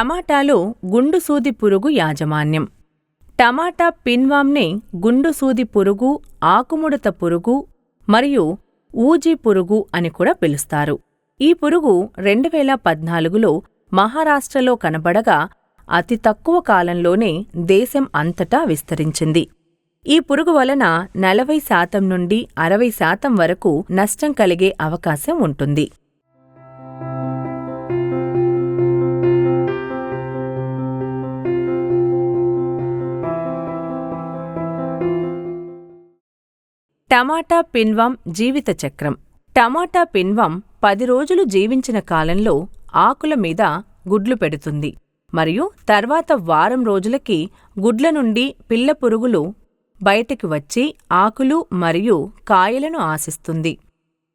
టమాటాలో గుండుసూది పురుగు యాజమాన్యం. టమాటా పిన్వామ్ని గుండుసూది పురుగు ఆకుముడత పురుగు మరియు ఊజీ పురుగు అని కూడా పిలుస్తారు. ఈ పురుగు రెండు వేల పద్నాలుగులో మహారాష్ట్రలో కనబడగా అతి తక్కువ కాలంలోనే దేశం అంతటా విస్తరించింది. ఈ పురుగు వలన నలభై శాతం నుండి అరవై శాతం వరకు నష్టం కలిగే అవకాశం ఉంటుంది. టమాటా పిన్వం జీవిత చక్రం. టమాటా పిన్వం పది రోజులు జీవించిన కాలంలో ఆకుల మీద గుడ్లు పెడుతుంది. మరియు తర్వాత వారం రోజులకి గుడ్ల నుండి పిల్ల పురుగులు బయటికి వచ్చి ఆకులు మరియు కాయలను ఆశిస్తుంది.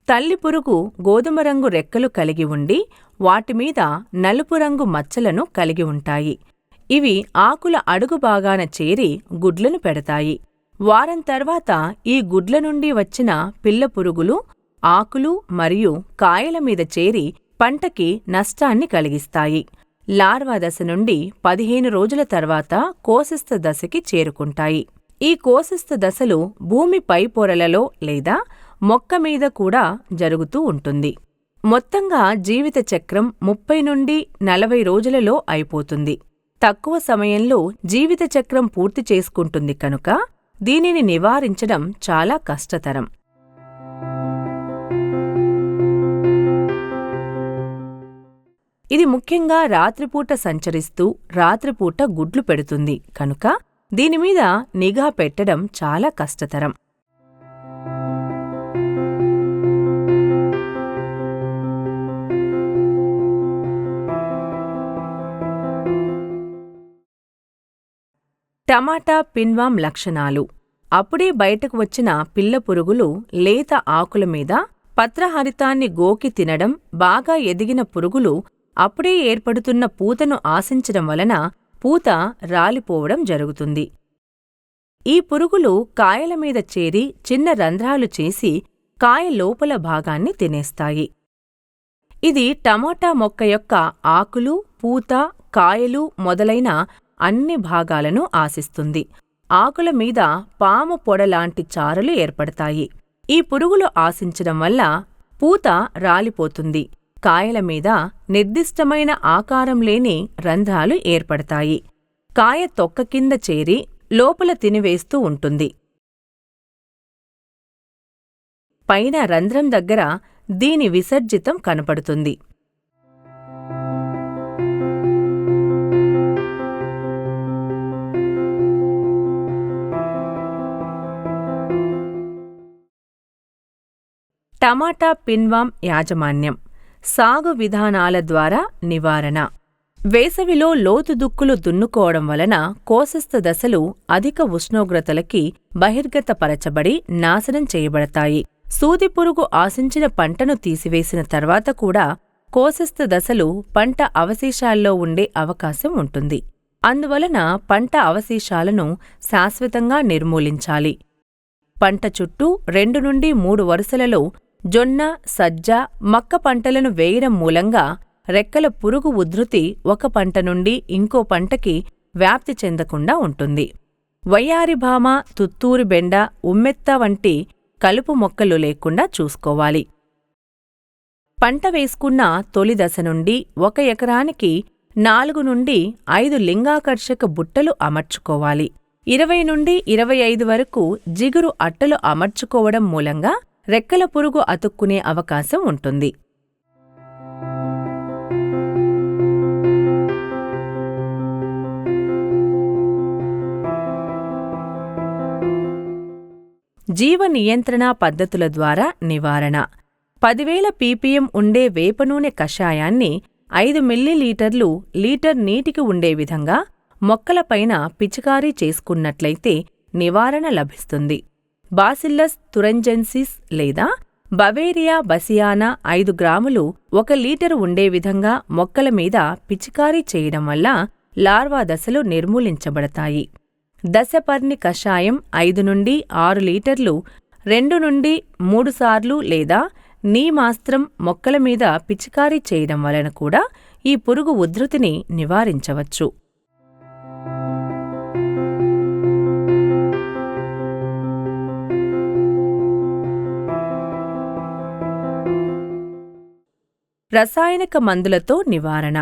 తల్లి పురుగు గోధుమ రంగు రెక్కలు కలిగి ఉండి వాటిమీద నలుపు రంగు మచ్చలను కలిగి ఉంటాయి. ఇవి ఆకుల అడుగు భాగాన చేరి గుడ్లను పెడతాయి. వారం తర్వాత ఈ గుడ్ల నుండి వచ్చిన పిల్ల పురుగులు ఆకులు మరియు కాయల మీద చేరి పంటకి నష్టాన్ని కలిగిస్తాయి. లార్వా దశ నుండి పదిహేను రోజుల తర్వాత కోశస్థ దశకి చేరుకుంటాయి. ఈ కోశస్థ దశలు భూమి పై పొరలలో లేదా మొక్క మీద కూడా జరుగుతూ ఉంటుంది. మొత్తంగా జీవిత చక్రం ముప్పై నుండి నలభై రోజులలో అయిపోతుంది. తక్కువ సమయంలో జీవిత చక్రం పూర్తి చేసుకుంటుంది కనుక దీనిని నివారించడం చాలా కష్టతరం. ఇది ముఖ్యంగా రాత్రిపూట సంచరిస్తూ రాత్రిపూట గుడ్లు పెడుతుంది. కనుక దీనిమీద నిఘా పెట్టడం చాలా కష్టతరం. టమాటా పిన్వాం లక్షణాలు. అప్పుడే బయటకు వచ్చిన పిల్ల పురుగులు లేత ఆకుల మీద పత్రహరితాన్ని గోకి తినడం బాగా ఎదిగిన పురుగులు అప్పుడే ఏర్పడుతున్న పూతను ఆశించడం వలన పూత రాలిపోవడం జరుగుతుంది. ఈ పురుగులు కాయల మీద చేరి చిన్న రంధ్రాలు చేసి కాయ లోపల భాగాన్ని తినేస్తాయి. ఇది టమాటా మొక్క యొక్క ఆకులు పూత కాయలు మొదలైన అన్ని భాగాలను ఆశిస్తుంది. ఆకుల మీద పాము పొడలాంటి చారలు ఏర్పడతాయి. ఈ పురుగులు ఆశించడం వల్ల పూత రాలిపోతుంది. కాయల మీద నిర్దిష్టమైన ఆకారం లేని రంధ్రాలు ఏర్పడతాయి. కాయ తొక్క కింద చేరి లోపల తినివేస్తూ ఉంటుంది. పైన రంధ్రం దగ్గర దీని విసర్జితం కనపడుతుంది. టమాటా పిన్వాం యాజమాన్యం. సాగు విధానాల ద్వారా నివారణ. వేసవిలో లోతు దుక్కులు దున్నుకోవడం వలన కోశస్థ దశలు అధిక ఉష్ణోగ్రతలకి బహిర్గతపరచబడి నాశనం చేయబడతాయి. సూదిపురుగు ఆశించిన పంటను తీసివేసిన తర్వాత కూడా కోసస్థ దశలు పంట అవశేషాల్లో ఉండే అవకాశం ఉంటుంది. అందువలన పంట అవశేషాలను శాశ్వతంగా నిర్మూలించాలి. పంట చుట్టూ రెండు నుండి మూడు వరుసలలో జొన్న సజ్జ మక్క పంటలను వేయడం మూలంగా రెక్కల పురుగు ఉధృతి ఒక పంట నుండి ఇంకో పంటకి వ్యాప్తి చెందకుండా ఉంటుంది. వయ్యారిభామ తుత్తూరి బెండ ఉమ్మెత్త వంటి కలుపు మొక్కలు లేకుండా చూసుకోవాలి. పంట వేసుకున్న తొలి దశ నుండి ఒక ఎకరానికి నాలుగు నుండి ఐదు లింగాకర్షక బుట్టలు అమర్చుకోవాలి. ఇరవై నుండి ఇరవై ఐదు వరకు జిగురు అట్టలు అమర్చుకోవడం మూలంగా రెక్కల పురుగు అతుక్కునే అవకాశం ఉంటుంది. జీవ నియంత్రణ పద్ధతుల ద్వారా నివారణ. పదివేల పీపీఎం ఉండే వేప నూనె కషాయాన్ని ఐదు మిల్లీలీటర్లు లీటర్ నీటికి ఉండే విధంగా మొక్కలపైన పిచికారీ చేసుకున్నట్లయితే నివారణ లభిస్తుంది. బాసిల్లస్ తురంజెన్సిస్ లేదా బవేరియా బసియానా ఐదు గ్రాములు ఒక లీటరు ఉండే విధంగా మొక్కల మీద పిచికారీ చేయడం వల్ల లార్వా దశలు నిర్మూలించబడతాయి. దశపర్ణి కషాయం ఐదు నుండి ఆరు లీటర్లు రెండు నుండి మూడుసార్లు లేదా నీమాస్త్రం మొక్కల మీద పిచికారీ చేయడం వలన కూడా ఈ పురుగు ఉధృతిని నివారించవచ్చు. రసాయనిక మందులతో నివారణ.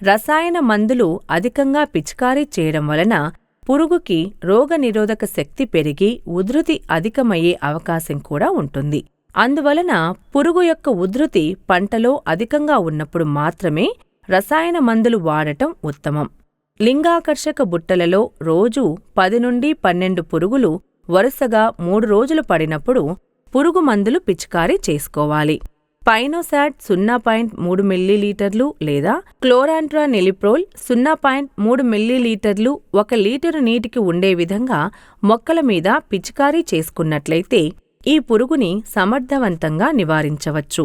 రసాయన మందులు అధికంగా పిచికారీ చేయడం వలన పురుగుకి రోగనిరోధక శక్తి పెరిగి ఉధృతి అధికమయ్యే అవకాశం కూడా ఉంటుంది. అందువలన పురుగు యొక్క ఉధృతి పంటలో అధికంగా ఉన్నప్పుడు మాత్రమే రసాయన మందులు వాడటం ఉత్తమం. లింగాకర్షక బుట్టలలో రోజూ పది నుండి పన్నెండు పురుగులు వరుసగా మూడు రోజులు పడినప్పుడు పురుగు మందులు పిచికారీ చేసుకోవాలి. పైనోసాట్ సున్నా పాయింట్ మూడు మిల్లీలీటర్లు లేదా క్లోరాంట్రా నిలిప్రోల్ సున్నా పాయింట్ మూడు మిల్లీలీటర్లు ఒక లీటరు నీటికి ఉండే విధంగా మొక్కల మీద పిచికారీ చేసుకున్నట్లయితే ఈ పురుగుని సమర్థవంతంగా నివారించవచ్చు.